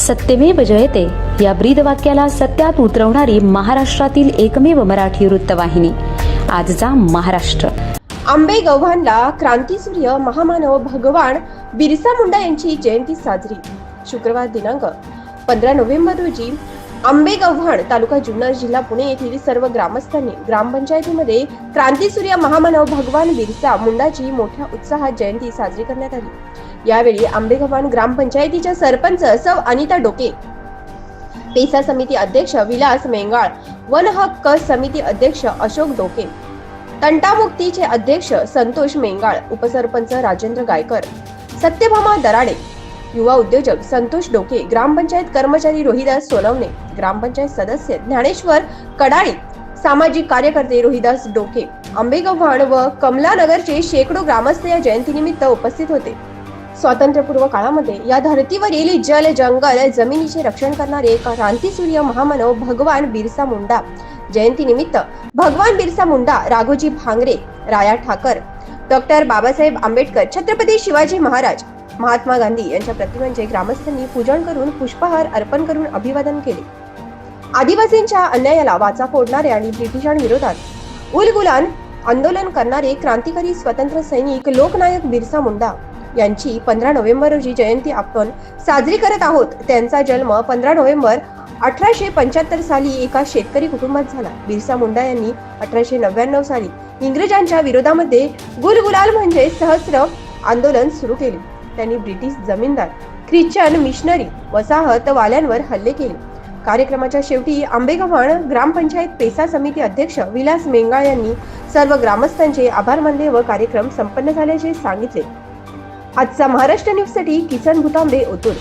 सत्यमेव जयते. या ब्रीद वाक्याला सत्यात उतरवणारी महाराष्ट्रातील एकमेव मराठी वृत्तवाहिनी. आजचा महाराष्ट्र. आंबे गव्हाणला क्रांतीसूर्य महामानव भगवान बिरसा मुंडा यांची जयंती साजरी. शुक्रवार दिनांक पंधरा नोव्हेंबर रोजी आंबेगव्हाण तालुका जुन्नर जिल्हा पुणे येथील सर्व ग्रामस्थांनी ग्रामपंचायतीमध्ये क्रांतीसूर्य महामानव भगवान बिरसा मुंडाची मोठ्या उत्साहात जयंती साजरी करण्यात आली. यावेळी आंबेगव्हाण ग्रामपंचायतीच्या सरपंच सौ अनिता डोके पेसा समिती अध्यक्ष विलास मेंगाळ वन हक्क समिती अध्यक्ष अशोक डोके तंटामुक्तीचे अध्यक्ष संतोष मेंगाळ उपसरपंच राजेंद्र गायकर सत्यभामा दराडे युवा उद्योजक संतोष डोके ग्रामपंचायत कर्मचारी रोहिदास सोनवणे ग्रामपंचायत सदस्य ज्ञानेश्वर कडाळी सामाजिक कार्यकर्ते रोहिदास डोके आंबेगव्हाण व कमलानगरचे शेकडो ग्रामस्थ या जयंतीनिमित्त उपस्थित होते. स्वातंत्र्यपूर्व काळामध्ये या धर्तीवरील जल जंगल जमिनीचे रक्षण करणारे क्रांतीसूर्य महामानव भगवान बिरसा मुंडा. जयंतीनिमित्त भगवान बिरसा मुंडा राघोजी भांगरे राया ठाकर डॉक्टर बाबासाहेब आंबेडकर छत्रपती शिवाजी महाराज महात्मा गांधी यांच्या प्रतिमांचे ग्रामस्थांनी पूजन करून पुष्पहार अर्पण करून अभिवादन केले. आदिवासींच्या अन्यायाला वाचा फोडणारे आणि ब्रिटिशांविरोधात उलगुलान आंदोलन करणारे क्रांतिकारी स्वतंत्र सैनिक लोकनायक बिरसा मुंडा यांची पंधरा नोव्हेंबर रोजी जयंती आपण साजरी करत आहोत. त्यांचा जन्म पंधरा नोव्हेंबर अठराशे पंच्याहत्तर साली एका शेतकरी कुटुंबात झाला. बिरसा मुंडा यांनी अठराशे नव्याण्णव साली इंग्रजांच्या विरोधामध्ये गुलगुलाल म्हणजे सहस्र आंदोलन सुरू केले. त्यांनी ब्रिटिश जमीनदार ख्रिश्चन मिशनरी वसाहत वाल्यांवर हल्ले केले. कार्यक्रमाच्या शेवटी आंबेगव्हाण ग्रामपंचायत पेसा समिती अध्यक्ष विलास मेंगाळ यांनी सर्व ग्रामस्थांचे आभार मानले व कार्यक्रम संपन्न झाल्याचे सांगितले. आजचा महाराष्ट्र न्यूजसाठी किसन भुतांबे ओतूर.